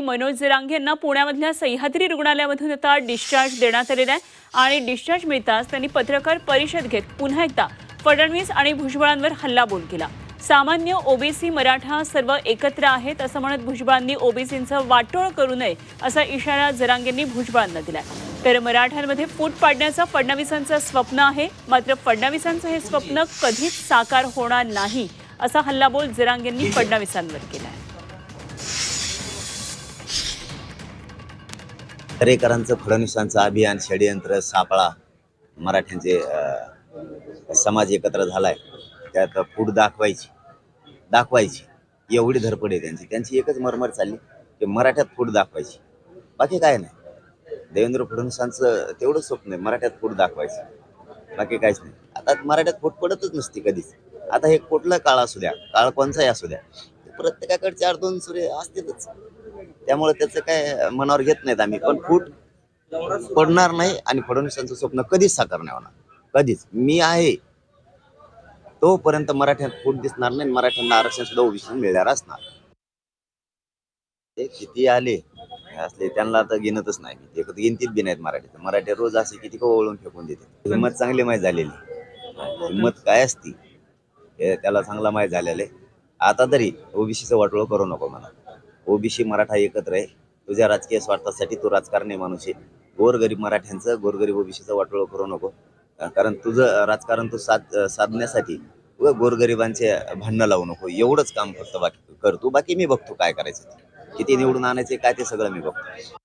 मनोज जरांगे यांना पुण्यामधल्या सह्याद्री रुग्णालयामधून आता डिस्चार्ज देण्यात आलेला आहे. आणि डिस्चार्ज मिळताच त्यांनी पत्रकार परिषद घेत पुन्हा एकदा फडणवीस आणि भुजबळांवर हल्लाबोल केला. सामान्य ओबीसी मराठा सर्व एकत्र आहेत असं म्हणत भुजबळांनी ओबीसींचं वाटोळ करू नये असा इशारा जरांगेंनी भुजबळांना दिलाय. तर मराठ्यांमध्ये फूट पाडण्याचं फडणवीसांचं स्वप्न आहे. मात्र फडणवीसांचं हे स्वप्न कधीच साकार होणार नाही असा हल्लाबोल जरांगेंनी फडणवीसांवर केलाय. खरेकरांचं फडणवीसांचं अभियान षडयंत्र सापळा मराठ्यांचे समाज एकत्र झालाय. त्यात फूट दाखवायची दाखवायची. एवढी धरपड आहे त्यांची. त्यांची एकच मरमर चालली की मराठ्यात फूट दाखवायची. बाकी काय नाही. देवेंद्र फडणवीसांचं तेवढं स्वप्न आहे मराठ्यात फूट दाखवायची. बाकी काहीच नाही. आता मराठ्यात फूट पडतच नसते कधीच. आता हे कुठला काळ असू द्या काळ कोणचाही असू द्या. प्रत्येकाकडे चार दोन सूर्य असतीलच. त्यामुळे त्याचं काय मनावर घेत नाहीत आम्ही. पण फूट पडणार नाही आणि फडणवीसांचं स्वप्न कधीच साकार नाही होणार. कधीच. मी आहे. तोपर्यंत मराठ्यात फूट दिसणार नाही मराठ्यांना आरक्षण सुद्धा ओबीसी मिळणार असणार. ते किती आले असले त्यांना आता गिनतच नाही. ते गिनतीत बी नाहीत मराठी मराठी रोज असे किती ओळून फेकून देते. हिंमत चांगली माहीत झालेली. हिंमत काय असती? त्याला चांगला माहीत झालेलं आहे. आता तरी ओबीसीचं वाटोळं करू नको मला ओबीसी मराठा एकत्र आहे. तुझ्या राजकीय स्वार्थासाठी तू राजकारणी माणूस आहे. गोरगरीब मराठ्यांचं गोरगरीब ओबीसीचं वाटोळं करू नको. कारण तुझं राजकारण तू साध साधण्यासाठी व गोरगरिबांचे भांडणं लावू नको. एवढंच काम फक्त बाकी कर. तू बाकी मी बघतो काय करायचं किती निवडून आणायचे काय ते सगळं मी बघतो.